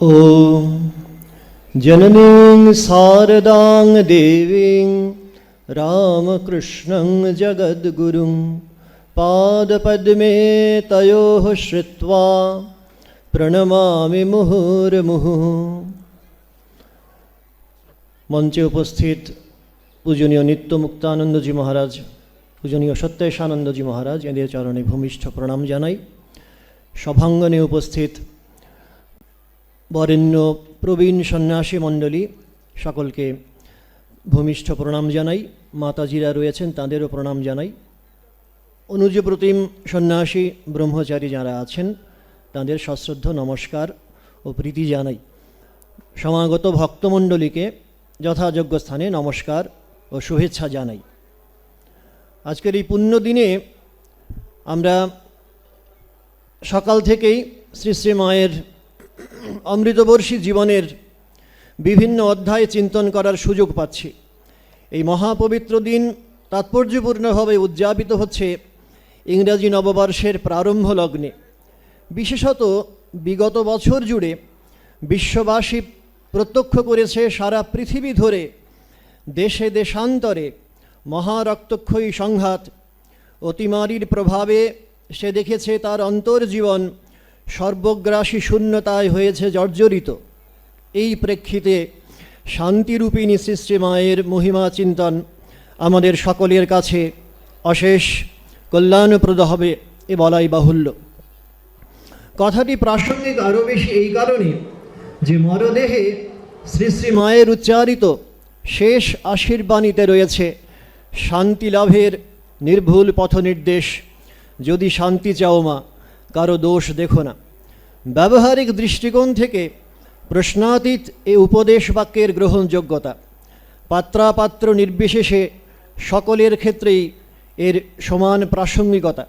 ॐ जननीं शारदां देवीं रामकृष्णं जगद्गुरुं पादपद्मे तयोः श्रुत्वा প্রণমামি মুহুর্মুহুঃ মঞ্চে উপস্থিত পূজনীয় নিত্য মুক্তানন্দজি মহারাজ পূজনীয় সত্যেশানন্দজি মহারাজ এদের চরণে ভূমিষ্ঠ প্রণাম জানাই সভাঙ্গনে উপস্থিত বরেণ্য প্রবীণ সন্ন্যাসী মণ্ডলী সকলকে ভূমিষ্ঠ প্রণাম জানাই। মাতাজিরা রয়েছেন, তাঁদেরও প্রণাম জানাই। অনুজপ্রতিম সন্ন্যাসী ব্রহ্মচারী যারা আছেন, তাঁদের সশ্রদ্ধ নমস্কার ও প্রীতি জানাই। সমাগত ভক্তমণ্ডলীকে যথাযোগ্য স্থানে নমস্কার ও শুভেচ্ছা জানাই। আজকের এই পুণ্য দিনে আমরা সকাল থেকেই শ্রী শ্রী মায়ের অমৃতবর্ষী জীবনের বিভিন্ন অধ্যায় চিন্তন করার সুযোগ পাচ্ছি। এই মহাপবিত্র দিন তাৎপর্যপূর্ণভাবে উদযাপিত হচ্ছে ইংরাজি নববর্ষের প্রারম্ভ লগ্নে। বিশেষত বিগত বছর জুড়ে বিশ্ববাসী প্রত্যক্ষ করেছে সারা পৃথিবী ধরে দেশে দেশান্তরে মহারক্তক্ষয়ী সংঘাত। অতিমারির প্রভাবে সে দেখেছে তার অন্তর্জীবন সর্বগ্রাসী শূন্যতায় হয়েছে জর্জরিত। এই প্রেক্ষিতে শান্তিরূপিণী সৃষ্টি মায়ের মহিমা চিন্তন আমাদের সকলের কাছে অশেষ কল্যাণপ্রদ হবে এ বলাই বাহুল্য। কথাটি প্রাসঙ্গিক আরও বেশি এই কারণে যে মরদেহে শ্রী শ্রী মায়ের উচ্চারিত শেষ আশীর্বাণীতে রয়েছে শান্তি লাভের নির্ভুল পথনির্দেশ। যদি শান্তি চাও মা কারও দোষ দেখো না। ব্যবহারিক দৃষ্টিকোণ থেকে প্রশ্নাতীত এ উপদেশ বাক্যের গ্রহণযোগ্যতা। পাত্রাপাত্র নির্বিশেষে সকলের ক্ষেত্রেই এর সমান প্রাসঙ্গিকতা।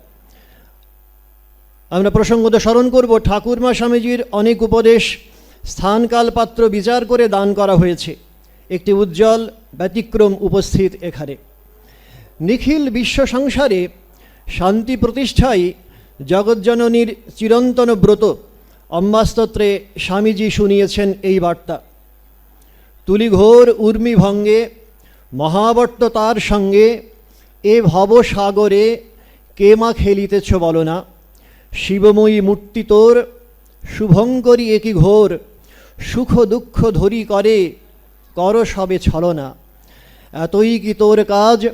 আমরা প্রসঙ্গত স্মরণ করব, ঠাকুরমা স্বামীজির অনেক উপদেশ স্থানকাল পাত্র বিচার করে দান করা হয়েছে। একটি উজ্জ্বল, ব্যতিক্রম উপস্থিত এখানে। নিখিল বিশ্ব সংসারে শান্তি প্রতিষ্ঠাই জগজ্জননীর চিরন্তন ব্রত অম্বাস্তত্রে স্বামীজি শুনিয়েছেন এই বার্তা। তুলিঘোর উর্মি ভঙ্গে, মহাবর্ত তার সঙ্গে, এ ভবসাগরে কে মা খেলিতেছ বলো না? শিবময়ী মূর্তি তোর, শুভঙ্করী একই ঘোর? সুখ দুঃখ ধরি করে, কর সবে ছলনা। এতই কি তোর কাজ?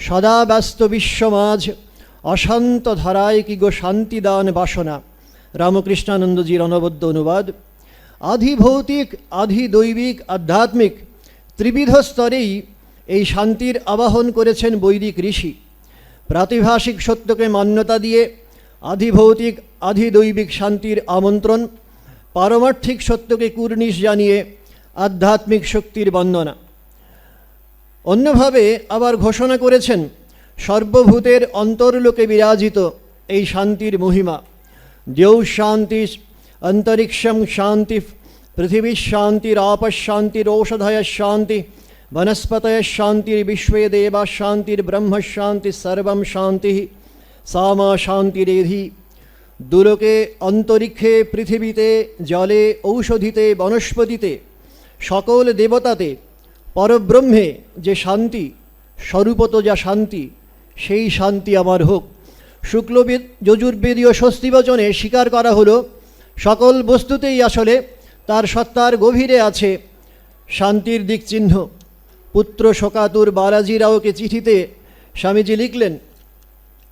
সদা ব্যস্ত বিশ্বমাঝ অশান্ত ধারায় কি গো শান্তিদান বাসনা? রামকৃষ্ণানন্দজির অনবদ্য অনুবাদ। আধি ভৌতিক আধি দৈবিক আধ্যাত্মিক, ত্রিবিধ স্তরেই এই শান্তির আবাহন করেছেন বৈদিক ঋষি। প্রাতিভাষিক সত্যকে মান্যতা দিয়ে আধিভৌতিক, আধিদৈবিক শান্তির আমন্ত্রণ, পারমার্থিক সত্যকে কুর্নিশ জানিয়ে আধ্যাত্মিক শক্তির বন্দনা। অন্যভাবে আবার ঘোষণা করেছেন সর্বভূতের অন্তর্লোকে বিরাজিত এই শান্তির মহিমা। দেউ শান্তি, অন্তরিক্ষম শান্তি পৃথিবী শান্তির আপশান্তির ঔষধয় শান্তি, বনস্পতয় শান্তির বিশ্বে দেবা শান্তির, ব্রহ্ম শান্তি, সর্বম শান্তি, সামা শান্তিরেধি দুলোকে অন্তরিক্ষে, পৃথিবীতে, জলে, ঔষধিতে, বনস্পতিতে, সকল দেবতাতে, পরব্রহ্মে যে শান্তি, স্বরূপত যা শান্তি সেই শান্তি আমার হোক। শুক্লবেদ যজুর্বেদীয় স্বস্তিবচনে স্বীকার করা হলো, সকল বস্তুতেই আসলে তার সত্তার গভীরে আছে শান্তির দিক চিহ্ন পুত্র শোকাতুর বালাজিরাওকে চিঠিতে স্বামীজি লিখলেন,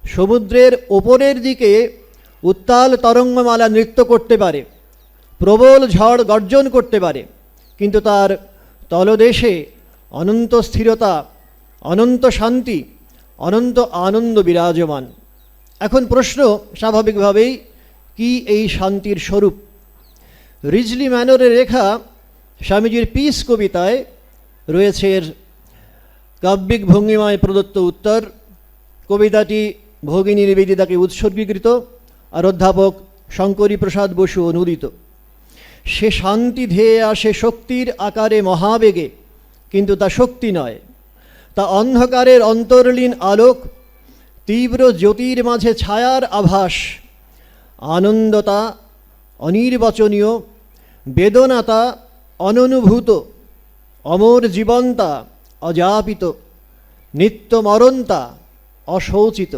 সমুদ্রের ওপরের দিকে উত্তাল তরঙ্গমালা নৃত্য করতে পারে, প্রবল ঝড় গর্জন করতে পারে, কিন্তু তার তলদেশে অনন্ত স্থিরতা, অনন্ত শান্তি অনন্ত আনন্দ বিরাজমান। এখন প্রশ্ন স্বাভাবিকভাবেই, কি এই শান্তির স্বরূপ? রিজলি ম্যানরে রেখা স্বামীজির পিস কবিতায় রয়েছে এর কাব্যিক ভঙ্গিমায় প্রদত্ত উত্তর। কবিতাটি ভগিনী নিবেদিতাকে উৎসর্গীকৃত, আর অধ্যাপক শঙ্করী প্রসাদ বসু অনুদিত। সে শান্তি ধেয়ে আসে শক্তির আকারে মহাবেগে, কিন্তু তা শক্তি নয়। তা অন্ধকারের অন্তর্লীন আলোক, তীব্র জ্যোতির মাঝে ছায়ার আভাস, আনন্দতা, অনির্বাচনীয়, বেদনাতা, অননুভূত, অমর জীবন্তা, অজাপিত নিত্য মরন্তা অশোচিত।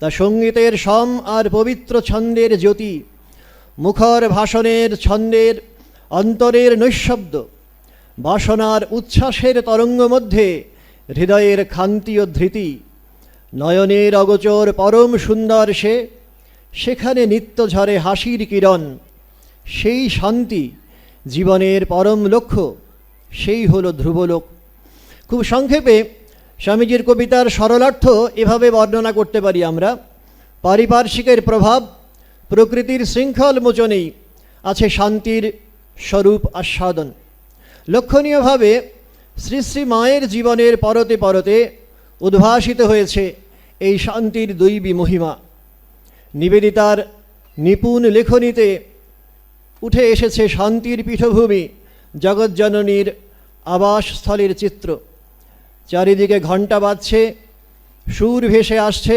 তা সঙ্গীতের সম আর পবিত্র ছন্দের জ্যোতি, মুখর ভাষণের ছন্দের অন্তরের নৈশব্দ, বাসনার উচ্ছ্বাসের তরঙ্গ মধ্যে হৃদয়ের খান্তি ও ধৃতি, নয়নের অগোচর পরম সুন্দর সে, সেখানে নিত্য ঝরে হাসির কিরণ, সেই শান্তি জীবনের পরম লক্ষ্য, সেই হলো ধ্রুবলোক। খুব সংক্ষেপে স্বামীজির কবিতার সরলার্থ এভাবে বর্ণনা করতে পারি আমরা। পারিপার্শ্বিকের প্রভাব, প্রকৃতির শৃঙ্খল মোচনেই আছে শান্তির স্বরূপ আস্বাদন। লক্ষণীয়ভাবে শ্রী শ্রী মায়ের জীবনের পরতে পরতে উদ্ভাসিত হয়েছে এই শান্তির দৈবী মহিমা। নিবেদিতার নিপুণ লেখনীতে উঠে এসেছে শান্তির পীঠভূমি, জগজ্জননীর আবাসস্থলের চিত্র। চারিদিকে ঘণ্টা বাজছে, সুর ভেসে আসছে,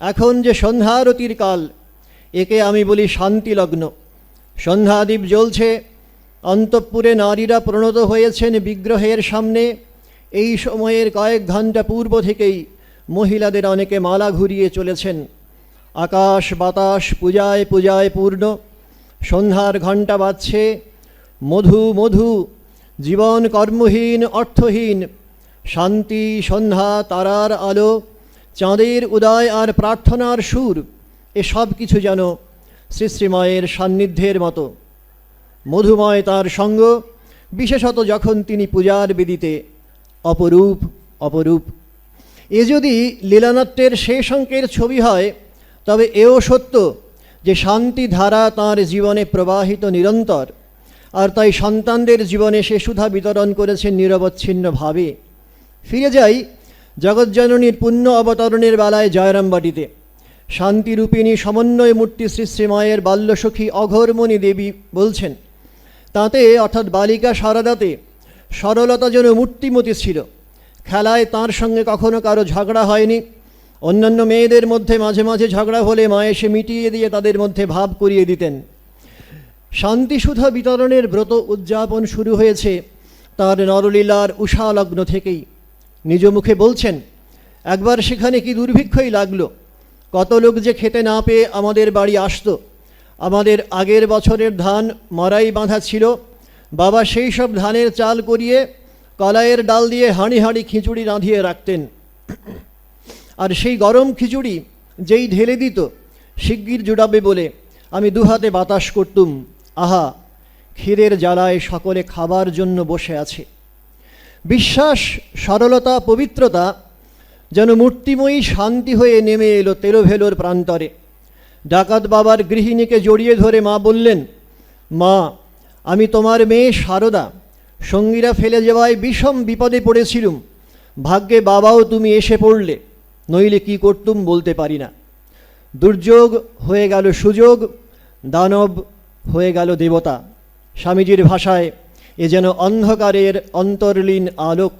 এখন যে সন্ধ্যারতির কাল, একে আমি বলি শান্তিলগ্ন। সন্ধ্যাদ্বীপ জ্বলছে অন্তঃপুরে নারীরা প্রণত হয়েছেন বিগ্রহের সামনে। এই সময়ের কয়েক ঘণ্টা পূর্ব থেকেই মহিলাদের অনেকে মালা ঘুরিয়ে চলেছেন। আকাশ বাতাস পূজায় পূজায় পূর্ণ। সন্ধ্যার ঘণ্টা বাজছে। মধু মধু, জীবন কর্মহীন, অর্থহীন। শান্তি, সন্ধ্যা, তারার আলো, চাঁদের উদয় আর প্রার্থনার সুর, এসব কিছু যেন শ্রী শ্রীমায়ের সান্নিধ্যের মতো। মধুময় তার সঙ্গ, বিশেষত যখন তিনি পূজার বেদিতে অপরূপ অপরূপ। এ যদি লীলানাট্যের শেষ অঙ্কের ছবি হয়, তবে এও সত্য যে শান্তি ধারা তাঁর জীবনে প্রবাহিত নিরন্তর, আর তাই সন্তানদের জীবনে সে সুধা বিতরণ করেছেন নিরবচ্ছিন্নভাবে ফিরে যাই জগজ্জননীর পুণ্য অবতরণের বেলায় জয়রামবাটিতে। শান্তিরূপিণী সমন্বয় মূর্তি শ্রী শ্রীমায়ের বাল্যসখী অঘরমণি দেবী বলছেন তাতে, অর্থাৎ বালিকা সারাদাতে, সরলতা যেন মূর্তিমতি ছিল। খেলায় তার সঙ্গে কখনো কারও ঝগড়া হয়নি। অন্যান্য মেয়েদের মধ্যে মাঝে মাঝে ঝগড়া হলে মা এসে মিটিয়ে দিয়ে তাদের মধ্যে ভাব করিয়ে দিতেন। শান্তিসুধা বিতরণের ব্রত উদযাপন শুরু হয়েছে তার নরলীলার উষালগ্ন থেকেই। নিজ মুখে বলছেন, একবার সেখানে কি দুর্ভিক্ষই লাগল? কত লোক যে খেতে না পেয়ে আমাদের বাড়ি আসতো। আমাদের আগের বছরের ধান মরাই বাঁধা ছিল। বাবা সেই সব ধানের চাল করিয়ে কলাইয়ের ডাল দিয়ে হাঁড়ি হাঁড়ি খিচুড়ি রাঁধিয়ে রাখতেন। আর সেই গরম খিচুড়ি যেই ঢেলে দিত, শিগগির জুড়াবে বলে আমি দুহাতে বাতাস করতুম। আহা, ক্ষীরের জ্বালায় সকলে খাবার জন্য বসে আছে। বিশ্বাস, সরলতা, পবিত্রতা যেন মূর্তিময়ী শান্তি হয়ে নেমে এলো তেলোভেলোর প্রান্তরে। ডাকাত বাবার গৃহিণীকে জড়িয়ে ধরে মা বললেন, মা, আমি তোমার মেয়ে সারদা। সঙ্গীরা ফেলে যাওয়ায় বিষম বিপদে পড়েছিলুম। ভাগ্যে বাবাও তুমি এসে পড়লে, নইলে কি করতুম বলতে পারি না। দুর্যোগ হয়ে গেল সুযোগ, দানব হয়ে গেল দেবতা। স্বামীজির ভাষায় এ যেন অন্ধকারের অন্তর্লীন আলোক।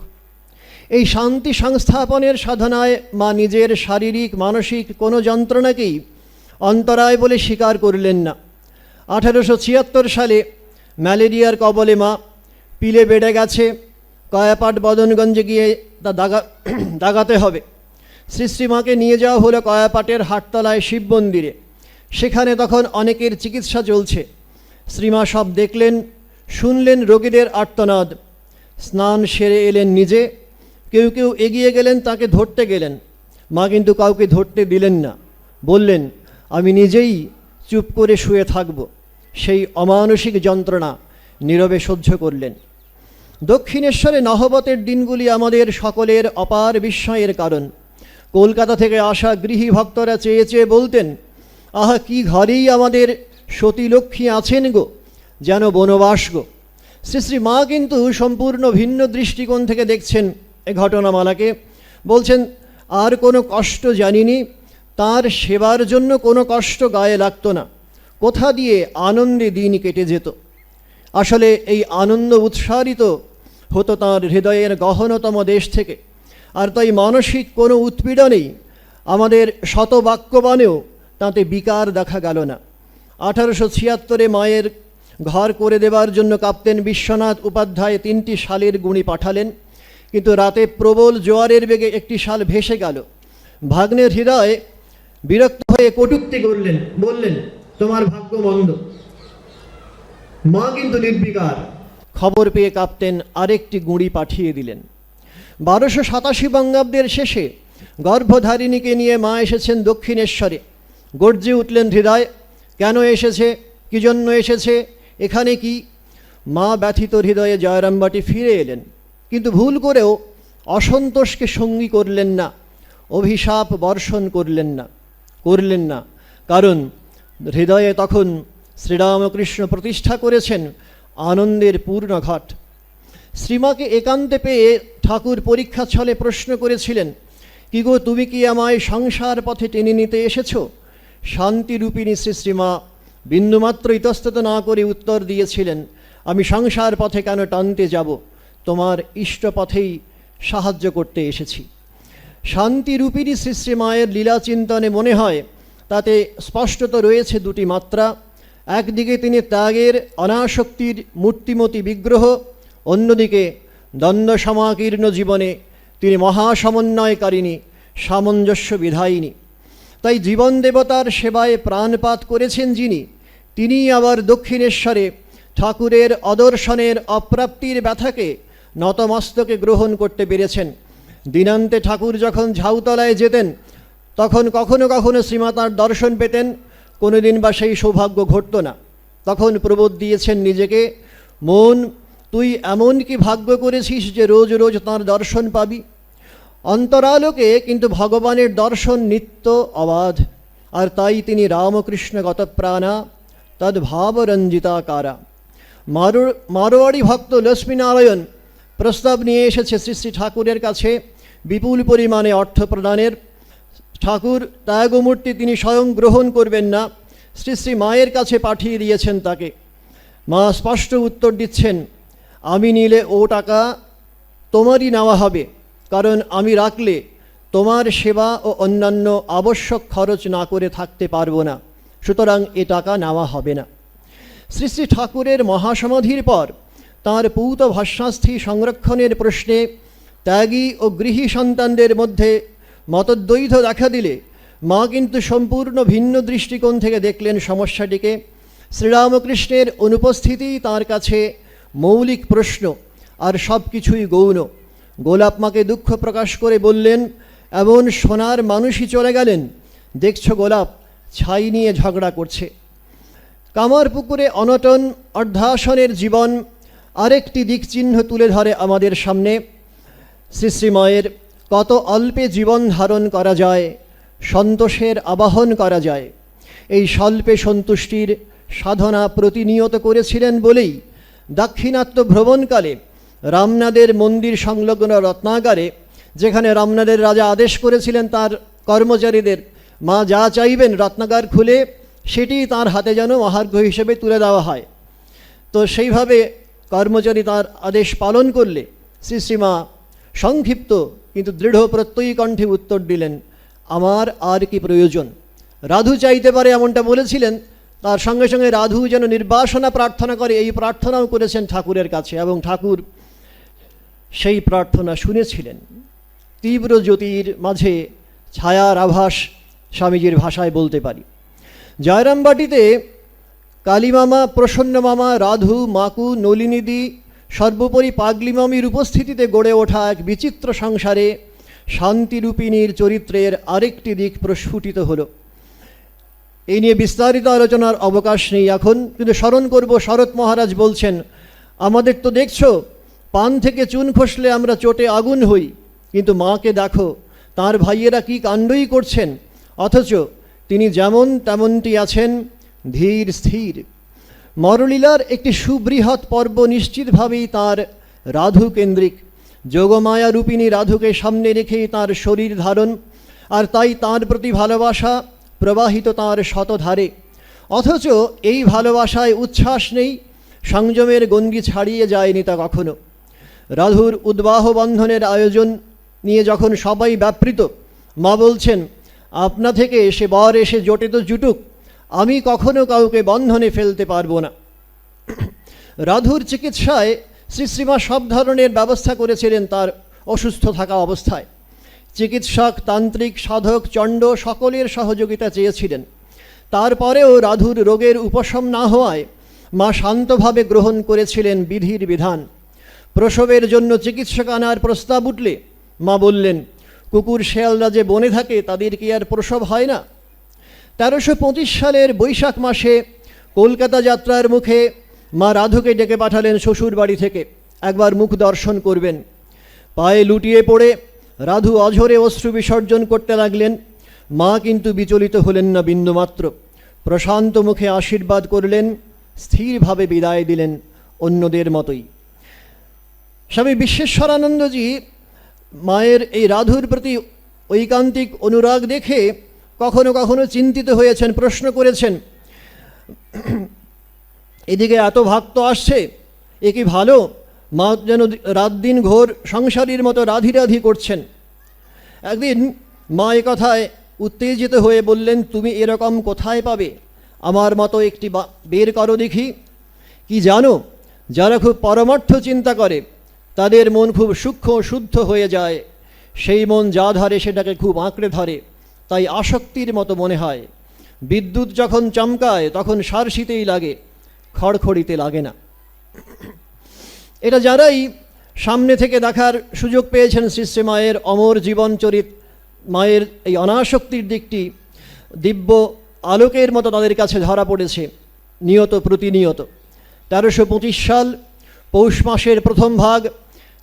এই শান্তি সংস্থাপনের সাধনায় মা নিজের শারীরিক, মানসিক কোনো যন্ত্রণাকেই অন্তরায় বলে স্বীকার করলেন না। আঠারোশো ছিয়াত্তর সালে ম্যালেরিয়ার কবলে মা পিলে বেড়ে গেছে। কয়াপাট বদনগঞ্জে গিয়ে তা দাগা দাগাতে হবে। শ্রী শ্রীমাকে নিয়ে যাওয়া হলো কয়াপাটের হাটতলায় শিব মন্দিরে। সেখানে তখন অনেকের চিকিৎসা চলছে। শ্রীমা সব দেখলেন, শুনলেন রোগীদের আর্তনাদ। স্নান সেরে এলেন নিজে। কেউ কেউ এগিয়ে গেলেন, তাকে ধরতে গেলেন। মা কিন্তু কাউকে ধরতে দিলেন না। বললেন আমি নিজেই চুপ করে শুয়ে থাকব। সেই অমানসিক যন্ত্রণা নীরবে সহ্য করলেন। দক্ষিণেশ্বরে নহবতের দিনগুলি আমাদের সকলের অপার বিস্ময়ের কারণ। কলকাতা থেকে আসা গৃহী ভক্তরা চেয়ে চেয়ে বলতেন, আহা, কি ঘরেই আমাদের সতী লক্ষ্মী আছেন গো, যেন বনবাস গো। শ্রী শ্রী মা কিন্তু সম্পূর্ণ ভিন্ন দৃষ্টিকোণ থেকে দেখছেন এ ঘটনামালাকে। বলছেন, আর কোনো কষ্ট জানিনি তার সেবার জন্য কোনো কষ্ট গায়ে লাগতো না। কোথা দিয়ে আনন্দে দিন কেটে যেত। আসলে এই আনন্দ উৎসারিত হতো তাঁর হৃদয়ের গহনতম দেশ থেকে। আর তাই মানসিক কোনো উৎপীড়নেই আমাদের শতবাক্যবানেও তাতে বিকার দেখা গেল না। আঠারোশো ছিয়াত্তরে মায়ের ঘর করে দেবার জন্য কাপ্তেন বিশ্বনাথ উপাধ্যায় তিনটি শালের গুণি পাঠালেন। কিন্তু রাতে প্রবল জোয়ারের বেগে একটি শাল ভেসে গেল। ভাগ্নের হৃদয় বিরক্ত হয়ে কটুক্তি করলেন বললেন তোমার ভাগ্য মন্দ। মা কিন্তু নির্বিকার। খবর পেয়ে কাপ্তেন আরেকটি গুঁড়ি পাঠিয়ে দিলেন। বারোশো সাতাশি বঙ্গাব্দের শেষে গর্ভধারিণীকে নিয়ে মা এসেছেন দক্ষিণেশ্বরে। গর্জে উঠলেন হৃদয় কেন এসেছে? কি জন্য এসেছে? এখানে কি? মা ব্যথিত হৃদয়ে জয়রামবাটি ফিরে এলেন কিন্তু ভুল করেও অসন্তোষকে সঙ্গী করলেন না অভিশাপ বর্ষণ করলেন না। করলেন না। কারণ হৃদয়ে তখন শ্রীরামকৃষ্ণ প্রতিষ্ঠা করেছেন আনন্দের পূর্ণ ঘট শ্রীমাকে একান্তে পেয়ে ঠাকুর পরীক্ষা ছলে প্রশ্ন করেছিলেন, কি গো, তুমি কি আমায় সংসার পথে টেনে নিতে এসেছ? শান্তিরূপিণী শ্রী শ্রীমা বিন্দুমাত্র ইতস্তত না করে উত্তর দিয়েছিলেন, আমি সংসার পথে কেন টানতে যাব? তোমার ইষ্ট পথেই সাহায্য করতে এসেছি। শান্তিরূপিণী শ্রী শ্রী মায়ের লীলা চিন্তনে মনে হয়, তাতে স্পষ্টত রয়েছে দুটি মাত্রা। একদিকে তিনি ত্যাগের অনাসক্তির মূর্তিমতি বিগ্রহ, অন্যদিকে দ্বন্দ্ব সমাকীর্ণ জীবনে তিনি মহাসমন্বয়কারিণী, সামঞ্জস্য বিধায়িনী। তাই জীবন দেবতার সেবায় প্রাণপাত করেছেন যিনি তিনি আবার দক্ষিণেশ্বরে ঠাকুরের অদর্শনের অপ্রাপ্তির ব্যথাকে, নতমস্তকে গ্রহণ করতে পেরেছেন। দিনান্তে ঠাকুর যখন ঝাউতলায় যেতেন, তখন কখনো কখনো শ্রীমাতার দর্শন পেতেন, কোনোদিন বা সেই সৌভাগ্য ঘটত না। তখন প্রবোধ দিয়েছেন নিজেকে, মন, তুই এমন কি ভাগ্য করেছিস যে রোজ রোজ তাঁর দর্শন পাবি? অন্তরালোকে কিন্তু ভগবানের দর্শন নিত্য অবাধ, আর তাই তিনি রামকৃষ্ণ গতপ্রাণা তদ্ভাবরঞ্জিতা কারা। মারো মারোয়াড়ি ভক্ত লক্ষ্মীনারায়ণ প্রস্তাব নিয়ে এসেছে শ্রী শ্রী ঠাকুরের কাছে। বিপুল পরিমাণে অর্থ প্রদানের। ঠাকুর ত্যাগমূর্তি তিনি স্বয়ং গ্রহণ করবেন না। শ্রী শ্রী মায়ের কাছে পাঠিয়ে দিয়েছেন তাকে। মা স্পষ্ট উত্তর দিচ্ছেন, আমি নিলে ও টাকা তোমারই নেওয়া হবে। কারণ আমি রাখলে তোমার সেবা ও অন্যান্য আবশ্যক খরচ না করে থাকতে পারব না। সুতরাং এ টাকা নেওয়া হবে না। শ্রী শ্রী ঠাকুরের মহাসমাধির পর তাঁর পৌত ভাষ্যাস্থি সংরক্ষণের প্রশ্নে ত্যাগী ও গৃহী সন্তানদের মধ্যে মতদ্বৈধ দেখা দিলে মা কিন্তু সম্পূর্ণ ভিন্ন দৃষ্টিকোণ থেকে দেখলেন সমস্যাটিকে। শ্রীরামকৃষ্ণের অনুপস্থিতি তার কাছে মৌলিক প্রশ্ন আর সব কিছুই গৌণ। গোলাপ মাকে দুঃখ প্রকাশ করে বললেন, এমন সোনার মানুষই চলে গেলেন। দেখছ গোলাপ, ছাই নিয়ে ঝগড়া করছে। কামার পুকুরে অনটন অর্ধাসনের জীবন, আরেকটি দিকচিহ্ন তুলে ধরে আমাদের সামনে। শ্রী শ্রীময়ের কত অল্পে জীবন ধারণ করা যায়, সন্তোষের আবাহন করা যায়। এই স্বল্পে সন্তুষ্টির সাধনা প্রতিনিয়ত করেছিলেন বলেই দাক্ষিণাত্য ভ্রমণকালে রামনাদের মন্দির সংলগ্ন রত্নাগারে, যেখানে রামনাদের রাজা আদেশ করেছিলেন তার কর্মচারীদের, মা যা চাইবেন রত্নাগার খুলে, সেটি তার হাতে যেন মহার্ঘ হিসেবে তুলে দেওয়া হয়। তো সেইভাবে কর্মচারী তার আদেশ পালন করলে শ্রী শ্রীমা সংক্ষিপ্ত কিন্তু দৃঢ় প্রত্যয়ী কণ্ঠে উত্তর দিলেন, আমার আর কি প্রয়োজন? রাধু চাইতে পারে এমনটা বলেছিলেন, তার সঙ্গে সঙ্গে রাধু যেন নির্বাসনা প্রার্থনা করে এই প্রার্থনাও করেছেন ঠাকুরের কাছে এবং ঠাকুর সেই প্রার্থনা শুনেছিলেন। তীব্র জ্যোতির মাঝে ছায়ার আভাস স্বামীজির ভাষায় বলতে পারি, জয়রামবাটিতে কালীমামা প্রসন্ন মামা রাধু, মাকু, নলিনীদি সর্বোপরি পাগলিমামির উপস্থিতিতে গড়ে ওঠা এক বিচিত্র সংসারে শান্তিরূপিণীর চরিত্রের আরেকটি দিক প্রস্ফুটিত হলো। এই নিয়ে বিস্তারিত আলোচনার অবকাশ নেই এখন, কিন্তু স্মরণ করব শরৎ মহারাজ বলছেন, আমাদের তো দেখছ, পান থেকে চুন খসলে আমরা চোটে আগুন হই, কিন্তু মাকে দেখো, তার ভাইয়েরা কি কাণ্ডই করছেন? অথচ তিনি যেমন তেমনটি আছেন ধীর স্থির। মরলীলার একটি সুবৃহৎ পর্ব নিশ্চিতভাবেই তার রাধু কেন্দ্রিক যোগমায়া রূপিণী রাধুকে সামনে রেখেই তার শরীর ধারণ, আর তাই তার প্রতি ভালোবাসা প্রবাহিত তাঁর শতধারে। অথচ এই ভালোবাসায় উচ্ছ্বাস নেই, সংযমের গঙ্গি ছাড়িয়ে যায়নি তা কখনো। রাধুর উদ্বাহ বন্ধনের আয়োজন নিয়ে যখন সবাই ব্যাপৃত, মা বলছেন, আপনা থেকে সে বর এসে জোটে তো জুটুক আমি কখনো কাউকে বন্ধনে ফেলতে পারব না। রাধুর চিকিৎসায় শ্রী শ্রীমা সব ধরনের ব্যবস্থা করেছিলেন তার অসুস্থ থাকা অবস্থায়। চিকিৎসক, তান্ত্রিক, সাধক, চণ্ড সকলের সহযোগিতা চেয়েছিলেন। তারপরেও রাধুর রোগের উপশম না হওয়ায় মা শান্তভাবে গ্রহণ করেছিলেন বিধির বিধান। প্রসবের জন্য চিকিৎসক আনার প্রস্তাব উঠলে মা বললেন, কুকুর, শেয়ালরা যে বনে থাকে, তাদের কি আর প্রসব হয় না? তেরোশো সালের বৈশাখ মাসে কলকাতা যাত্রার মুখে মা রাধুকে ডেকে পাঠালেন শ্বশুর বাড়ি থেকে। একবার মুখ দর্শন করবেন। পায়ে লুটিয়ে পড়ে রাধু অঝরে অশ্রু বিসর্জন করতে লাগলেন। মা কিন্তু বিচলিত হলেন না বিন্দুমাত্র। প্রশান্ত মুখে আশীর্বাদ করলেন, স্থিরভাবে বিদায় দিলেন অন্যদের মতোই। স্বামী বিশ্বেশ্বরানন্দজি মায়ের এই রাধুর প্রতি ঐকান্তিক অনুরাগ দেখে কখনো কখনো চিন্তিত হয়েছেন, প্রশ্ন করেছেন। এদিকে এত ভক্ত আসছে, এ কি ভালো? মা যেন রাত দিন ঘোর সংসারীর মতো রাধি রাধি করছেন। একদিন মা কথায় উত্তেজিত হয়ে বললেন, তুমি এরকম কোথায় পাবে? আমার মতো একটি বের করো দেখি। কি জানো, যারা খুব পরমার্থ চিন্তা করে, তাদের মন খুব সূক্ষ্ম শুদ্ধ হয়ে যায়। সেই মন যা ধরে সেটাকে খুব আঁকড়ে ধরে। তাই আসক্তির মতো মনে হয়। বিদ্যুৎ যখন চমকায়, তখন সারশিতেই লাগে, খড়খড়িতে লাগে না। এটা যারাই সামনে থেকে দেখার সুযোগ পেয়েছেন শ্রী মায়ের অমর জীবন চরিত, মায়ের এই অনাসক্তির দিকটি, দিব্য আলোকের মতো তাদের কাছে ধরা পড়েছে, নিয়ত প্রতিনিয়ত। তেরোশো পঁচিশ সাল, পৌষ মাসের প্রথম ভাগ,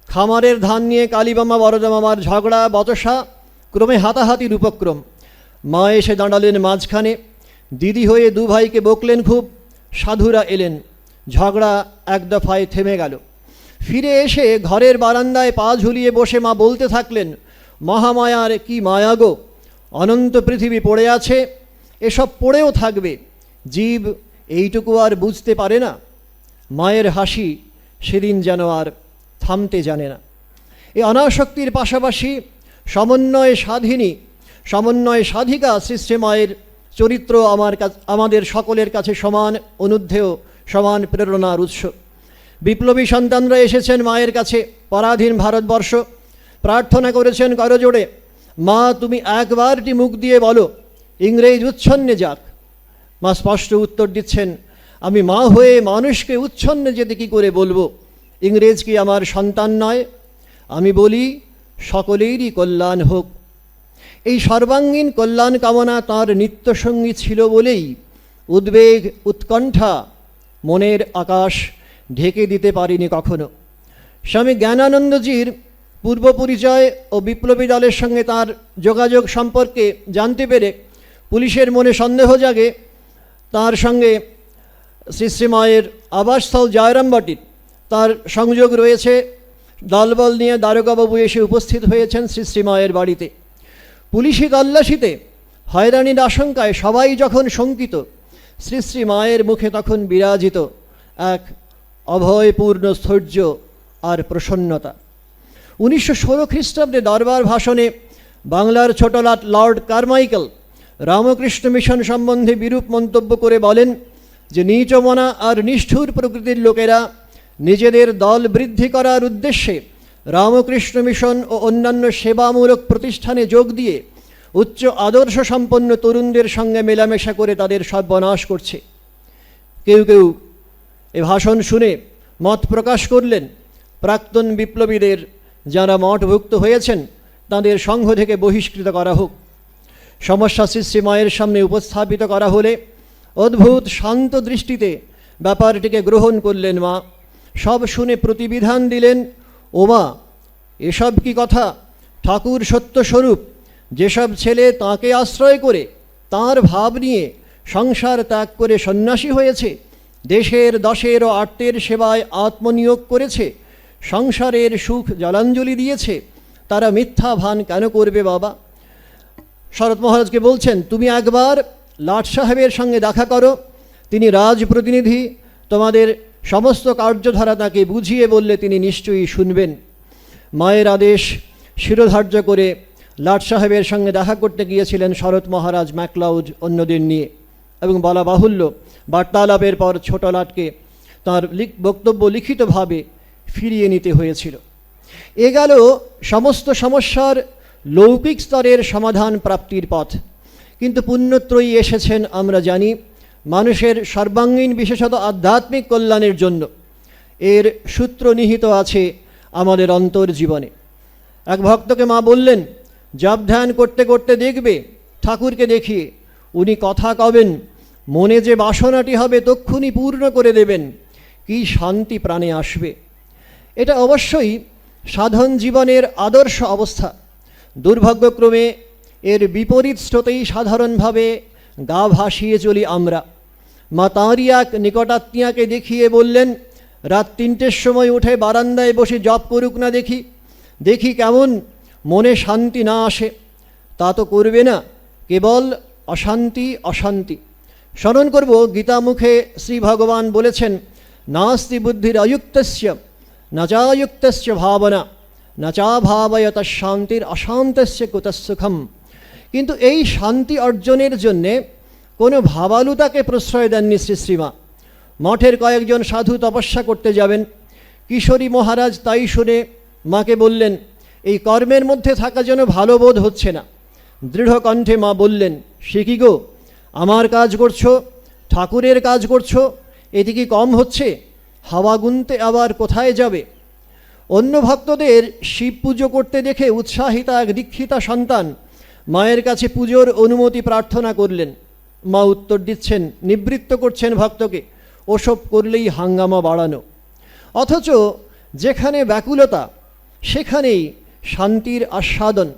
খামারের ধান নিয়ে কালীবামা বরদামামার ঝগড়া, বচসা ক্রমে হাতাহাতির উপক্রম। মা এসে দাঁড়ালেন মাঝখানে। দিদি হয়ে দু ভাইকে বকলেন খুব। সাধুরা এলেন। ঝগড়া এক দফায় থেমে গেল। ফিরে এসে ঘরের বারান্দায় পা ঝুলিয়ে বসে মা বলতে থাকলেন, মহামায়ার কি মায়া গো! অনন্ত পৃথিবী পড়ে আছে। এসব পড়েও থাকবে। জীব এইটুকু আর বুঝতে পারে না। মায়ের হাসি সেদিন যেন আর থামতে জানে না। এই অনাসক্তির পাশাপাশি সমন্বয় সাধিনী, সমন্বয় সাধিকা সৃষ্টি মায়ের চরিত্র আমার আমাদের সকলের কাছে সমান অনুদ্ধেয়, সমান প্রেরণার উৎস। বিপ্লবী সন্তানরা এসেছেন মায়ের কাছে, পরাধীন ভারতবর্ষ। প্রার্থনা করেছেন করজোড়ে, মা, তুমি একবারটি মুখ দিয়ে বলো, ইংরেজ উচ্ছন্নে যাক। মা স্পষ্ট উত্তর দিচ্ছেন, আমি মা হয়ে মানুষকে উচ্ছন্নে যেতে কি করে বলব? ইংরেজ কি আমার সন্তান নয়? আমি বলি সকলেরই কল্যাণ হোক। এই সর্বাঙ্গীন কল্যাণ কামনা তাঁর নিত্যসঙ্গী ছিল বলেই উদ্বেগ, উৎকণ্ঠা মনের আকাশ ঢেকে দিতে পারিনি কখনো। স্বামী জ্ঞানানন্দজির পূর্ব পরিচয় ও বিপ্লবী দলের সঙ্গে তার যোগাযোগ সম্পর্কে জানতে পেরে পুলিশের মনে সন্দেহ জাগে। তার সঙ্গে শ্রী শ্রী মায়ের আবাসস্থল জয়রামবাটির তার সংযোগ রয়েছে। দলবল নিয়ে দারোগাবাবু এসে উপস্থিত হয়েছেন শ্রী শ্রী মায়ের বাড়িতে। পুলিশি তল্লাশিতে হয়রানির আশঙ্কায় সবাই যখন শঙ্কিত, শ্রী শ্রী মায়ের মুখে তখন বিরাজিত এক অভয়পূর্ণ স্থৈর্য আর প্রসন্নতা। উনিশশো ষোলো খ্রিস্টাব্দে দরবার ভাষণে বাংলার ছোটলাট লর্ড কারমাইকেল রামকৃষ্ণ মিশন সম্বন্ধে বিরূপ মন্তব্য করে বলেন যে, নীচমনা আর নিষ্ঠুর প্রকৃতির লোকেরা নিজেদের দল বৃদ্ধি করার উদ্দেশ্যে রামকৃষ্ণ মিশন ও অন্যান্য সেবামূলক প্রতিষ্ঠানে যোগ দিয়ে উচ্চ আদর্শ সম্পন্ন তরুণদের সঙ্গে মেলামেশা করে তাদের সর্বনাশ করছে। কেউ কেউ এ ভাষণ শুনে মত প্রকাশ করলেন, প্রাক্তন বিপ্লবীদের যারা মঠভুক্ত হয়েছেন তাদের সংঘ থেকে বহিষ্কৃত করা হোক। সমস্যা সৃষ্টি মায়ের সামনে উপস্থাপিত করা হলে অদ্ভুত শান্ত দৃষ্টিতে ব্যাপারটিকে গ্রহণ করলেন মা। সব শুনে প্রতিবিধান দিলেন ও মা এসব কি কথা? ঠাকুর সত্যস্বরূপ যেসব ছেলে তাকে আশ্রয় করে, তার ভাব নিয়ে সংসার ত্যাগ করে সন্ন্যাসী হয়েছে, দেশের দশের ও আটটের সেবায় আত্মনিয়োগ করেছে, সংসারের সুখ জলাঞ্জলি দিয়েছে, তারা মিথ্যা ভান কেন করবে বাবা? শরৎ মহারাজকে বলছেন, তুমি একবার লাট সাহেবের সঙ্গে দেখা করো। তিনি রাজ প্রতিনিধি তোমাদের সমস্ত কার্যধারা তাকে বুঝিয়ে বললে তিনি নিশ্চয়ই শুনবেন। মায়ের আদেশ শিরোধার্য করে লাট সাহেবের সঙ্গে দেখা করতে গিয়েছিলেন শরৎ মহারাজ ম্যাকলাউজ অন্যদের নিয়ে এবং বলা বাহুল্য বার্তালাপের পর ছোট লাটকে তাঁর বক্তব্য লিখিতভাবে ফিরিয়ে নিতে হয়েছিল। এ গেল সমস্ত সমস্যার লৌকিক স্তরের সমাধান প্রাপ্তির পথ। কিন্তু পুণ্যত্রয়ী এসেছেন আমরা জানি মানুষের সর্বাঙ্গীন বিশেষত আধ্যাত্মিক কল্যাণের জন্য এর সূত্র নিহিত আছে আমাদের অন্তর জীবনে। এক ভক্তকে মা বললেন, জপ ধ্যান করতে করতে দেখবে, ঠাকুরকে দেখিয়ে। উনি কথা কবেন, মনে যে বাসনাটি হবে তক্ষুনি পূর্ণ করে দেবেন, কি শান্তি প্রাণে আসবে। এটা অবশ্যই সাধন জীবনের আদর্শ অবস্থা। দুর্ভাগ্যক্রমে এর বিপরীত স্রোতেই সাধারণভাবে গা ভাসিয়ে চলি আমরা। মা তাঁরই এক নিকটাত্মীয়াকে দেখিয়ে বললেন, রাত তিনটের সময় উঠে বারান্দায় বসে জপ করুক না দেখি। দেখি কেমন মনে শান্তি না আসে। তা তো করবে না, কেবল অশান্তি অশান্তি। স্মরণ করব, গীতামুখে শ্রী ভগবান বলেছেন, নাস্তি বুদ্ধির অযুক্তস্য, না চায়ুক্তস্য ভাবনা, না চা ভাবয়ত শান্তির অশান্তস্য কুতঃসুখম কিন্তু এই শান্তি অর্জনের জন্যে কোনো ভাবালুতাকে প্রশ্রয় দেননি শ্রী শ্রীমা। মঠের কয়েকজন সাধু তপস্যা করতে যাবেন। কিশোরী মহারাজ তাই শুনে মাকে বললেন, এই কর্মের মধ্যে থাকা যেন ভালো বোধ হচ্ছে না। দৃঢ় কণ্ঠে মা বললেন, সে কি গো? আমার কাজ করছ? ঠাকুরের কাজ করছ? এটি কি কম হচ্ছে? হাওয়া গুনতে আবার কোথায় যাবে? অন্য ভক্তদের শিব পুজো করতে দেখে উৎসাহিতা এক দীক্ষিতা সন্তান মায়ের কাছে পুজোর অনুমতি প্রার্থনা করলেন। মা উত্তর দিচ্ছেন, নিবৃত্ত করছেন ভক্তকে, ওসব করলেই হাঙ্গামা বাড়ানো। অথচ যেখানে ব্যাকুলতা, সেখানেই শান্তির আস্বাদন।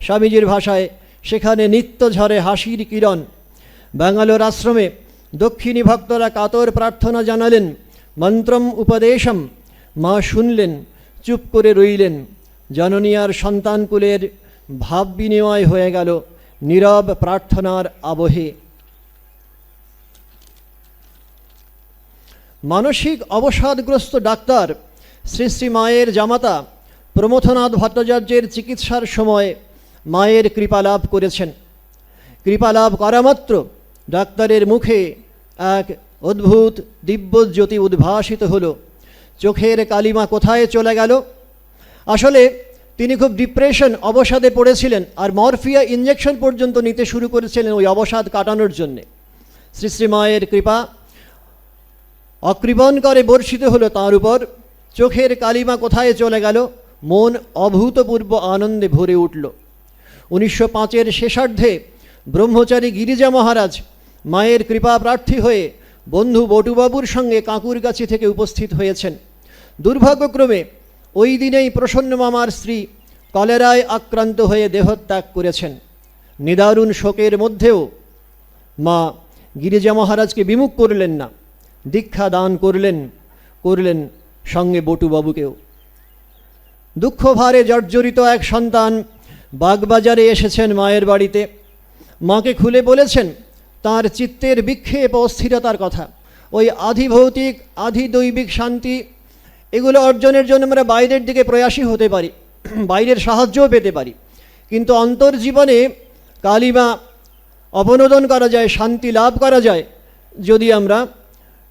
স্বামীজির ভাষায়, সেখানে নিত্য ঝরে হাসির কিরণ। ব্যাঙ্গালোর আশ্রমে দক্ষিণী ভক্তরা কাতর প্রার্থনা জানালেন, মন্ত্রম উপদেশম। মা শুনলেন, চুপ করে রইলেন। জননী আর সন্তানকুলের ভাব বিনিময় হয়ে গেল নীরব প্রার্থনার আবহে। মানসিক অবসাদগ্রস্ত ডাক্তার শ্রী শ্রী মায়ের জামাতা প্রমথনাথ ভট্টাচার্যের চিকিৎসার সময় মায়ের কৃপা লাভ করেছেন। কৃপা লাভ করা মাত্র ডাক্তারের মুখে এক অদ্ভুত দিব্যজ্যোতি উদ্ভাসিত হলো। চোখের কালিমা কোথায় চলে গেল? আসলে তিনি খুব ডিপ্রেশন অবসাদে পড়েছিলেন আর মরফিয়া ইঞ্জেকশন পর্যন্ত নিতে শুরু করেছিলেন ওই অবসাদ কাটানোর জন্যে। শ্রী শ্রী মায়ের কৃপা অকৃপণ করে বর্ষিত হলো তাঁর উপর। চোখের কালিমা কোথায় চলে গেল? মন অভূতপূর্ব আনন্দে ভরে উঠল। উনিশশো পাঁচের শেষার্ধে ব্রহ্মচারী গিরিজা মহারাজ মায়ের কৃপা প্রার্থী হয়ে বন্ধু বটুবাবুর সঙ্গে কাকুরগাছি থেকে উপস্থিত হয়েছেন। দুর্ভাগ্যক্রমে ওই দিনেই প্রসন্ন মামার স্ত্রী কলেরায় আক্রান্ত হয়ে দেহত্যাগ করেছেন। নিদারুণ শোকের মধ্যেও মা গিরিজা মহারাজকে বিমুখ করলেন না, দীক্ষা দান করলেন করলেন সঙ্গে বটুবাবুকেও। দুঃখ ভারে জর্জরিত এক সন্তান বাগবাজারে এসেছেন মায়ের বাড়িতে। মাকে খুলে বলেছেন, তার চিত্তের বিক্ষেপ অস্থিরতার কথা। ওই আধিভৌতিক, আধিদৈবিক শান্তি এগুলো অর্জনের জন্য আমরা বাইরের দিকে প্রয়াসী হতে পারি, বাইরের সাহায্যও পেতে পারি। কিন্তু অন্তর্জীবনে কালিমা অবনোদন করা যায়, শান্তি লাভ করা যায়, যদি আমরা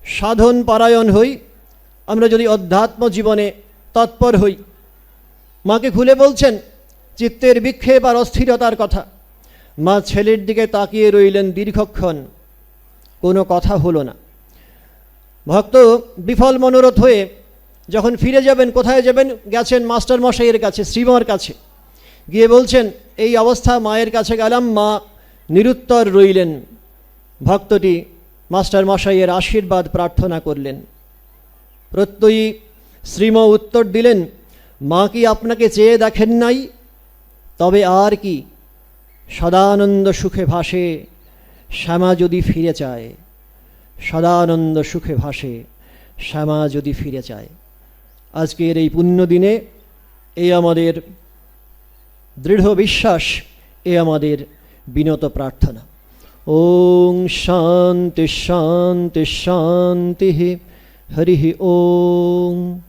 সাধন পারায়ণ হই, আমরা যদি অধ্যাত্ম জীবনে তৎপর হই। মাকে খুলে বলছেন, চিত্তের বিক্ষেপ আর অস্থিরতার কথা। মা ছেলের দিকে তাকিয়ে রইলেন দীর্ঘক্ষণ। কোনো কথা হলো না। ভক্ত বিফল মনোরথ হয়ে যখন ফিরে যাবেন, কোথায় যাবেন? গেছেন মাস্টার মশাইয়ের কাছে, শ্রীমার কাছে। গিয়ে বলছেন, এই অবস্থা মায়ের কাছে গেলাম, মা নিরুত্তর রইলেন। ভক্তটি মাস্টার মশাইয়ের আশীর্বাদ প্রার্থনা করলেন। প্রত্যয়ী শ্রীম উত্তর দিলেন, মা কি আপনাকে চেয়ে দেখেন নাই? তবে আর কি? সদানন্দ সুখে ভাসে, শ্যামা যদি ফিরে চায়। সদানন্দ সুখে ভাসে, শ্যামা যদি ফিরে চায়। আজকের এই পুণ্যদিনে এই আমাদের দৃঢ় বিশ্বাস, এ আমাদের বিনত প্রার্থনা। ওং শান্তি শান্তি শান্তি। হরি ওম